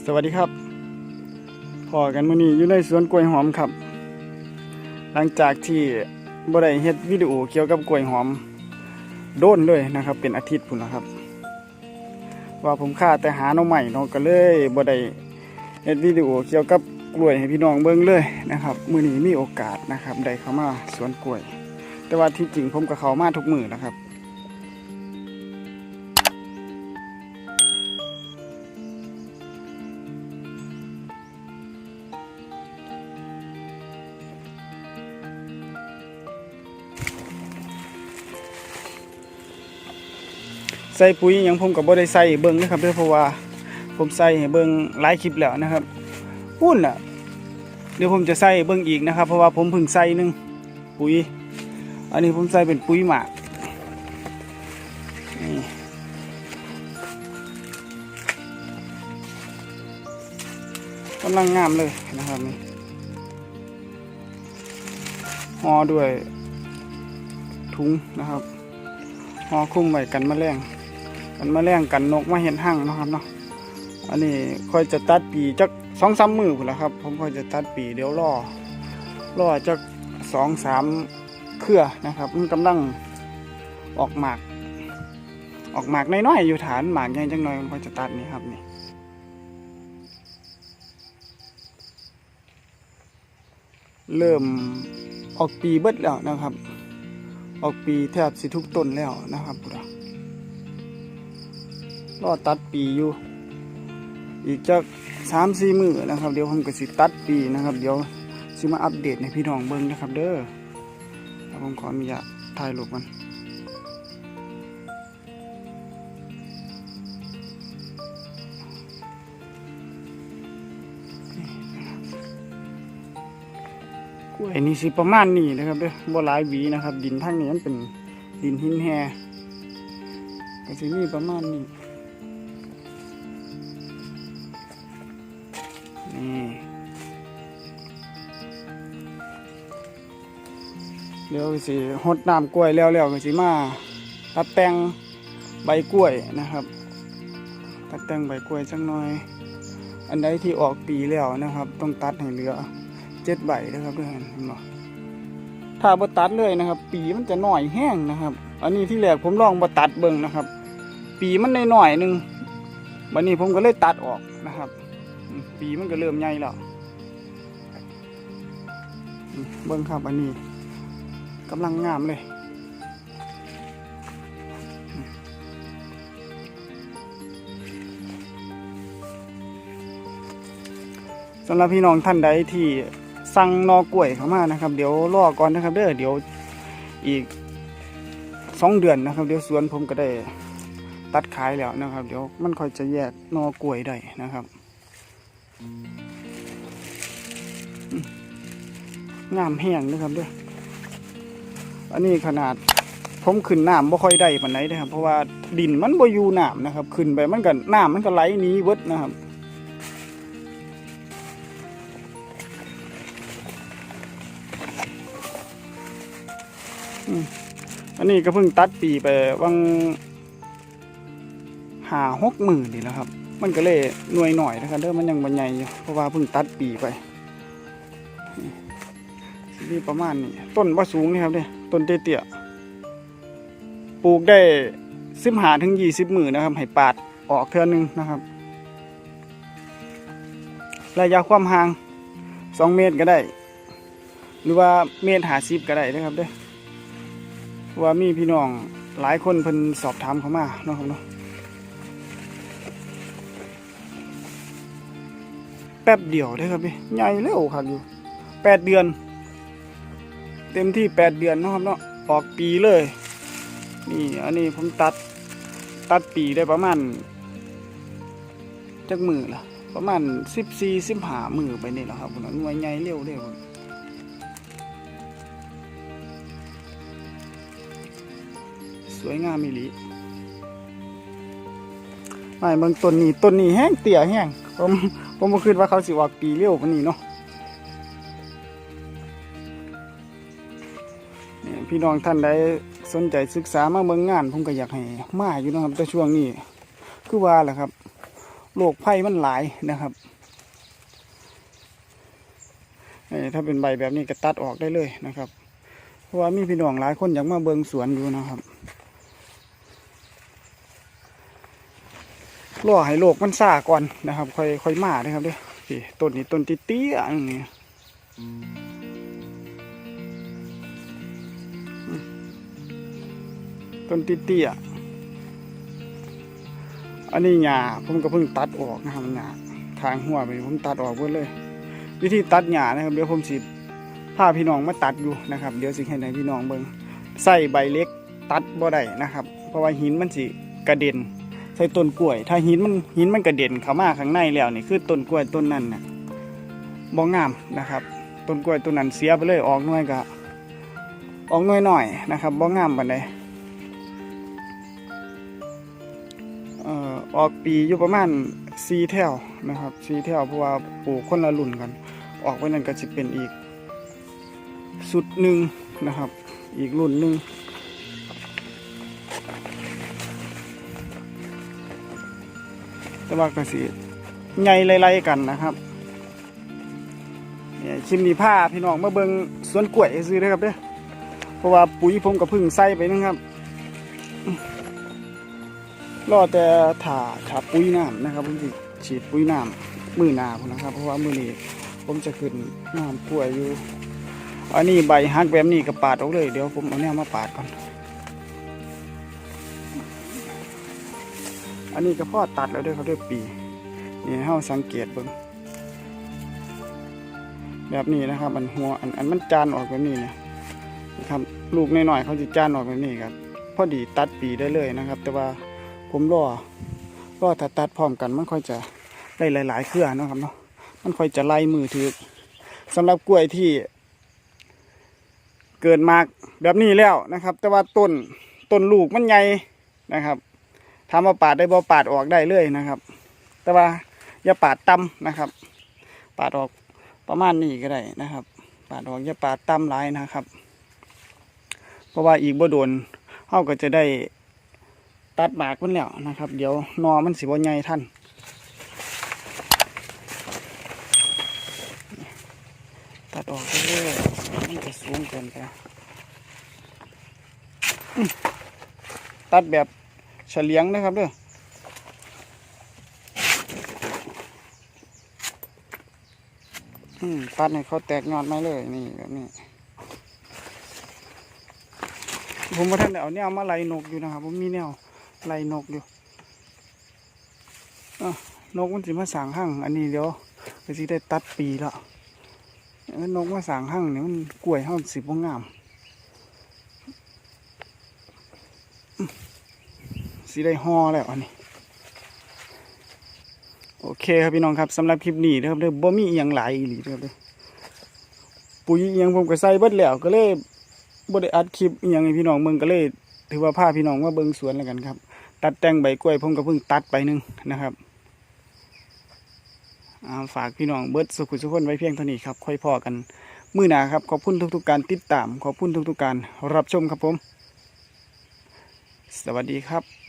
สวัสดีครับพอกันมื้อนี้อยู่ในสวนกล้วยหอมครับ หลังจากที่บ่ได้เฮ็ดวิดีโอเกี่ยวกับกล้วยหอม โดนเลยนะครับ เป็นอาทิตย์พุ่นแล้วครับ ว่าผมค่าแต่หาน่อใหม่เนาะก็เลยบ่ได้เฮ็ดวิดีโอเกี่ยวกับกล้วยให้พี่น้องเบิ่งเลยนะครับมื้อนี้มีโอกาสนะครับได้เข้ามาสวนกล้วย แต่ว่าที่จริงผมก็เข้ามาทุกมื้อนะครับ ใส่ปุ๋ยยังผมก็บ่ได้ใส่เบิ่งนะครับเด้อเพราะว่าผมใส่เบิ่งหลายคลิปแล้วนะครับปุ้นน่ะ เดี๋ยวผมจะใส่เบิ่งอีกนะครับ เพราะว่าผมเพิ่งใส่หนึงปุ๋ย อันนี้ผมใส่เป็นปุ๋ยหมากนี่กำลังงามเลยนะครับนี่ห่อด้วยถุงนะครับห่อคลุมไว้กันมแมลง กันแมลงกันนกมาเห็นหั่งนะครับเนาะอันนี้ค่อยจะตัดปีจักสองสามมือพุ่นละครับ ผมค่อยจะตัดปีเดี๋ยวรอรอจักสองสามเครือนะครับมันกำลังออกหมาก ออกหมากน้อยๆอยู่ฐานหมากใหญ่จังหน่อยผมค่อยจะตัดนี่ครับนี่เริ่มออกปีเบิดแล้วนะครับ ออกปีแทบสิทุกต้นแล้วนะครับพุทธ รอตัดปีอยู่ อีกจักสามสี่มือนะครับ เดี๋ยวผมก็สิตัดปีนะครับ เดี๋ยวสิมาอัปเดตให้พี่น้องเบิ่งนะครับ เด้อแล้วผมขออนุญาตถ่ายรูปมันกล้วยนี่สิประมาณนี้นะครับเด้อบ่หลายหวีนะครับ ดินทางนี้มันเป็นดินหินแฮก็สิมีประมาณนี้ นี่เดี๋ยวสิหดน้ำกล้วยแล้วแล้วก็สิมาตัดแต่งใบกล้วยนะครับ ตัดแต่งใบกล้วยสักหน่อย อันใดที่ออกปีแล้วนะครับ ต้องตัดให้เหลือเจ็ดใบนะครับเพื่อนเห็นบ่ถ้าบตัดเลยนะครับ ปีมันจะหน่อยแห้งนะครับ อันนี้ที่แรกผมลองบตัดเบิ่งนะครับ ปีมันในหน่อยหนึ่งวันนี้ผมก็เลยตัดออกนะครับ ปีมันก็เริ่มใหญ่แล้วเบิ้งครับอันนี้กำลังงามเลย สำหรับพี่น้องท่านใดที่สั่งนอกล้วยเข้ามานะครับ เดี๋ยวรอก่อนนะครับเด้อเดี๋ยวอีกสองเดือนนะครับ เดี๋ยวสวนผมก็ได้ตัดขายแล้วนะครับ เดี๋ยวมันค่อยจะแยกนอกล้วยได้นะครับ งามแห้งนะครับเด้วยอันนี้ขนาดผมขึ้นน้ำบ่ค่อยได้ปานไหนนะครับ เพราะว่าดินมันบ่อยู่น้ำนะครับ ขึ้นไปมันก็น้ำมันก็ไหลหนีเวิดนะครับอันนี้ก็เพิ่งตัดปีไปวังหาหกหมื่นนี่แหละครับ มันก็เลยหน่วยหน่อยนะครับเด้อมันยังบรรใหญ่อยู่เพราะว่าเพิ่งตัดปีไปนี่ประมาณนี้ต้นว่าสูงนี่ครับเนี่ยต้นเตี้ยๆปลูกได้สิบหาถึงยี่สิบมือนะครับให้ปาดออกเท่านึงนะครับ ระยะความห่างสองเมตรก็ได้ หรือว่าเมตรหาสิบก็ได้นะครับเด้อว่ามีพี่น้องหลายคนเพิ่นสอบถามเข้ามาเนาะครับเนาะ แป๊บเดียวได้ครับพี่ใหญ่เร็วครับอยู่แปดเดือน เต็มที่แปดเดือนนะครับเนาะออกปีเลย นี่อันนี้ผมตัดตัดปีได้ประมาณจักมือละประมาณสิบสี่สิบห้ามือไปนี่แหละครับผมหน่วยใหญ่เร็วเร็วสวยงามมิลิไม่บางต้นนี้ต้นนี้แห้งเตี่ยแห้งผม ผมก็คิดว่าเขาสิออกปีเร็วกว่านี้เนาะพี่น้องท่านใดสนใจศึกษามาเมืองงาน ผมก็อยากให้มาอยู่นะครับแต่ช่วงนี้ คือว่าแหละครับโรคไผ่มันหลายนะครับถ้าเป็นใบแบบนี้ก็ตัดออกได้เลยนะครับ เพราะว่ามีพี่น้องหลายคนอยากมาเบิงสวนอยู่นะครับ รอให้โลกมันซาก่อนนะครับ ค่อยค่อยมานะครับเด้อพี่ต้นนี้ต้นติเตี้ยๆอย่างนี้อืมต้นเตี้ยอันนี้หญ้าผมก็เพิ่งตัดออกนะครับหญ้าทางหัวไปผมตัดออกหมดเลย วิธีตัดหญ้านะครับเดี๋ยวผมสิพาพี่น้องมาตัดอยู่นะครับ เดี๋ยวสิให้ในพี่น้องเบิ่งใส่ใบเล็กตัดบ่ได้นะครับ เพราะว่าหินมันสิกระเด็น ใส่ต้นกล้วย ถ้าหินมันหินมันกระเด็นเข้ามาข้างในแล้วนี่คือต้นกล้วยต้นนั้นน่ะบ่งามนะครับต้นกล้วยต้นนั้นเสียไปเลยออกหน่วยก็ออกหน่วยหน่อยนะครับบ่งามปานใดเอ่อออกปีอยู่ประมาณ4แถวนะครับ4แถวเพราะว่าปลูกคนละรุ่นกัน ออกไปนั่นก็สิเป็นอีกสุดหนึ่งนะครับ อีกรุ่นหนึ่ง แต่ว่ากระสีใหญ่ไล่ๆกันนะครับเนี่ยชิมนีผ้าพี่น้องมาเบิงสวนกล้วยซื้อเลยครับเด้อเพราะว่าปุ๋ยผมกับพึ่งใส่ไปนะครับรอแต่ถ่าถ่าปุ๋ยน้ำนะครับผมสิฉีดปุ๋ยน้ำมือหนาพุ่นนะครับ เพราะว่ามือนี้ผมจะขึ้นน้ำกล้วยอยู่อันนี้ใบหักแบบนี้ก็ปาดออกเลยเดี๋ยวผมเอาแนวมาปาดก่อน อันนี้ก็พ่อตัดแล้วด้วยเขาด้วยปีนี่เราสังเกตเบิ่งแบบนี้นะครับอันหัวอันอันมันจานออกแบบนี้นะนะครับลูกน้อยๆเขาจะจานออกแบบนี้ครับพอดีตัดปีได้เลยนะครับ แต่ว่าผมรอรอถ้าตัดพร้อมกันมันค่อยจะได้หลาย ๆ เครือนะครับเนาะมันค่อยจะไล่มือถือสำหรับกล้วยที่ เกิดมากแบบนี้แล้วนะครับ แต่ว่าต้นต้นลูกมันใหญ่นะครับ ทำมาปาดได้บ่ปาดออกได้เลยนะครับ แต่ว่าอย่าปาดต่ำนะครับ ปาดออกประมาณนี้ก็ได้นะครับ ปาดออกอย่าปาดต่ำหลายนะครับ เพราะว่าอีกบ่โดนเฮาก็จะได้ตัดหมากมันแล้วนะครับ เดี๋ยวนอมันสิบ่ใหญ่ท่านตัดออกเรื่อยๆมันจะสูงเกินไปตัดแบบ เฉลียงนะครับเด้ออืมตัดให้เขาแตกยอดมาเลยนี่แบบนี้ ผมว่าท่านได้เอาแนวมาไล่นกอยู่นะครับ ผมมีแนวไล่นกอยู่อะนกมันสิมาสางห้างอันนี้เดี๋ยวก็สิได้ตัดปีแล้วนกมาสางห้างเนี่ยมันกล้วยห้างสิบ่งามอื้อ สิได้ห่อแล้วอันนี้ โอเคครับพี่น้องครับสำหรับคลิปนี้นะครับเด้อบ่มีอย่างหลายอีหลีเด้อเด้อปุ๋ยอหยังผมก็ใส่เบิดแล้วก็เลยบ่ได้อัดคลิปอย่างให้พี่น้องเบิ่งก็เลย ถือว่าพาพี่น้องมาเบิ่งสวนแล้วกันครับ ตัดแต่งใบกล้วยผมก็เพิ่งตัดไปหนึงนะครับาฝากพี่น้องเบิดสุขุสุขคนไว้เพียงเท่านี้ครับ ค่อยพอกัน มื้อหนาครับ ขอบคุณทุกๆการติดตาม ขอบคุณทุกๆการรับชมครับผม สวัสดีครับ